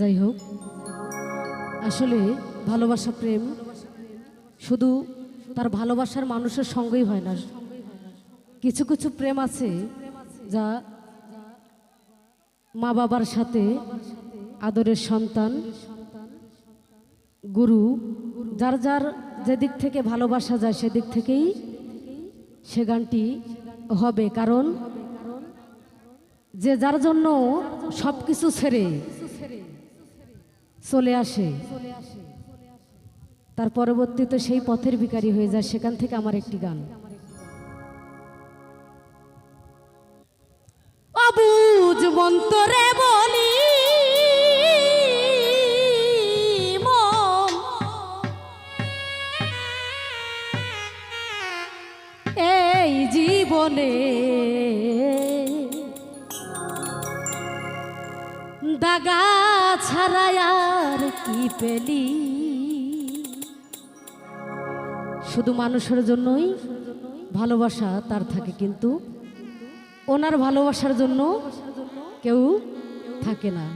যাই হোক। আসলে ভালোবাসা, প্রেম শুধু তার ভালোবাসার মানুষের সঙ্গেই হয় না। কিছু কিছু প্রেম আছে যা মা বাবার সাথে আদরের সন্তান, গুরু, যার যার যেদিক থেকে ভালোবাসা যায় সেদিক থেকেই সে গানটি হবে। কারণ যে যার জন্য সব কিছু ছেড়ে চলে আসে। তার পরবর্তীতে সেই পথের ভিকারি হয়ে যায়, সেখান থেকে আমার একটি গান। বলি এই জীবনে দাগা ছাড়াই আর কি পেলি? শুধু মানুষের জন্যই ভালোবাসা তার থাকে, কিন্তু ওনার ভালোবাসার জন্য কেউ থাকে না।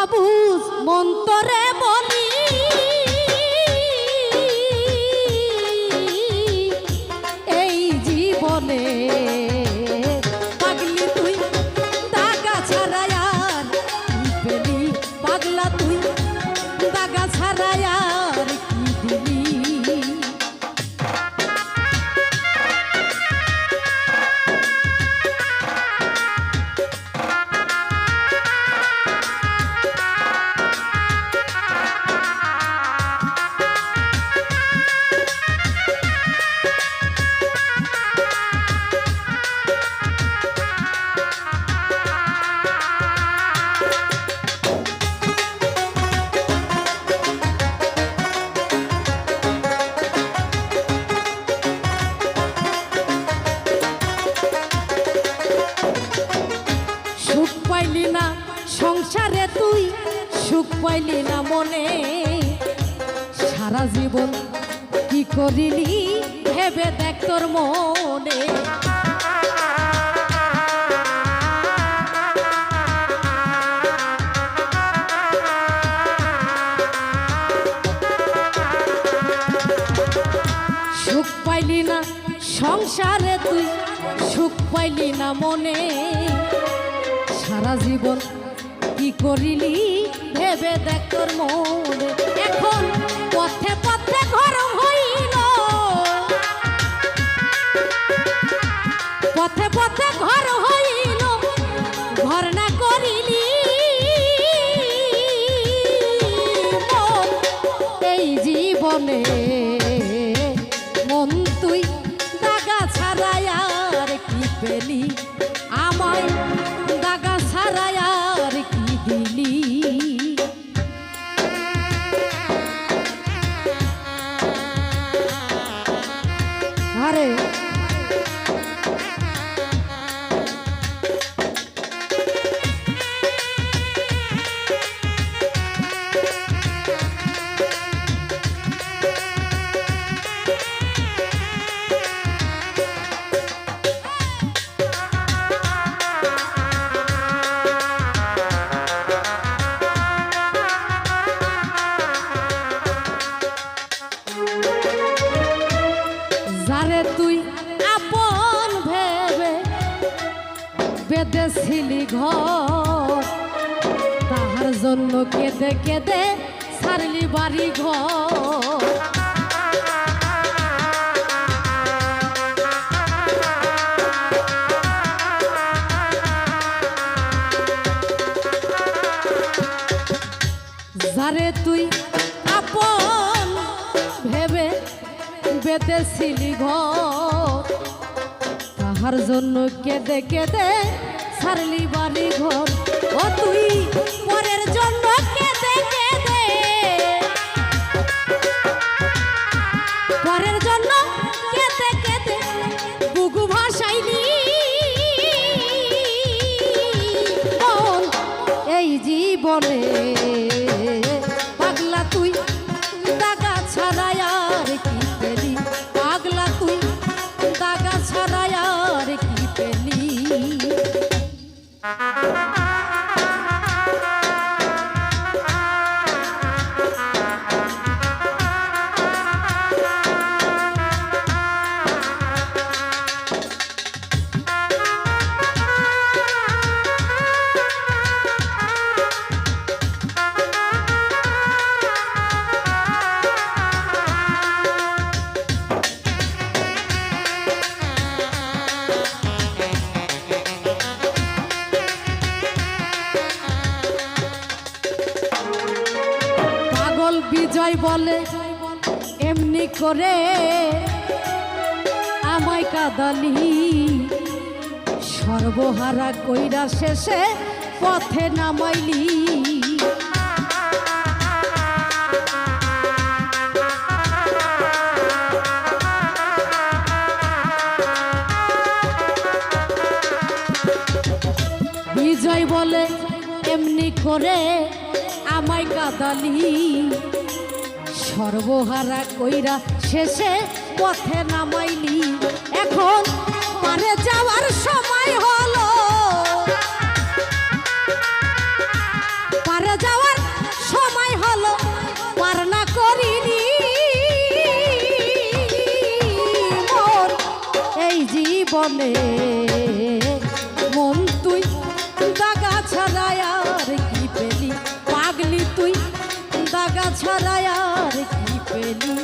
অবুজ মন্তরে বলি পাইলি না মনে? সারা জীবন কি করিলি? ভেবে দেখ তোর মনে। সুখ পাইলি না সংসারে তুই, সুখ পাইলি না মনে। সারা জীবন কি করিলি? ভেবে দেখ তোর মনে এখন পথে পথে ঘর হইল। পথে পথে ঘর হইল, ঘর না করিলি। এই জীবনে, মন তুই দাগা ছাড়াই আর কি পেলি? আমায় দাগা ছাড়াই কি দিলি? ঘর। তাহার জন্য কেঁদে কেঁদে সারলি বাড়ি ঘর। যারে তুই আপন ভেবে বেঁধেছিলি ঘর, তাহার জন্য কেঁদে কেঁদে জীবনে পাগলা তুই, দাগা ছাড়াই আর কি পেলি? পাগলা তুই, দাগা ছাড়াই আর কি পেলি? বিজয় বলে, এমনি করে আমায় কাদালি। সর্বহারা কইরা শেষে পথে নামাইলি। বিজয় বলে, এমনি করে আমায় কাদালি। সর্বহারা কইরা শেষে পথে নামাইলি। এখন পারে যাওয়ার সময় হলো। যাওয়ার সময় মোর এই জীবনে মন তুই দাগা ছাড়ায় আর ছাড়ায় আর কি পেলি?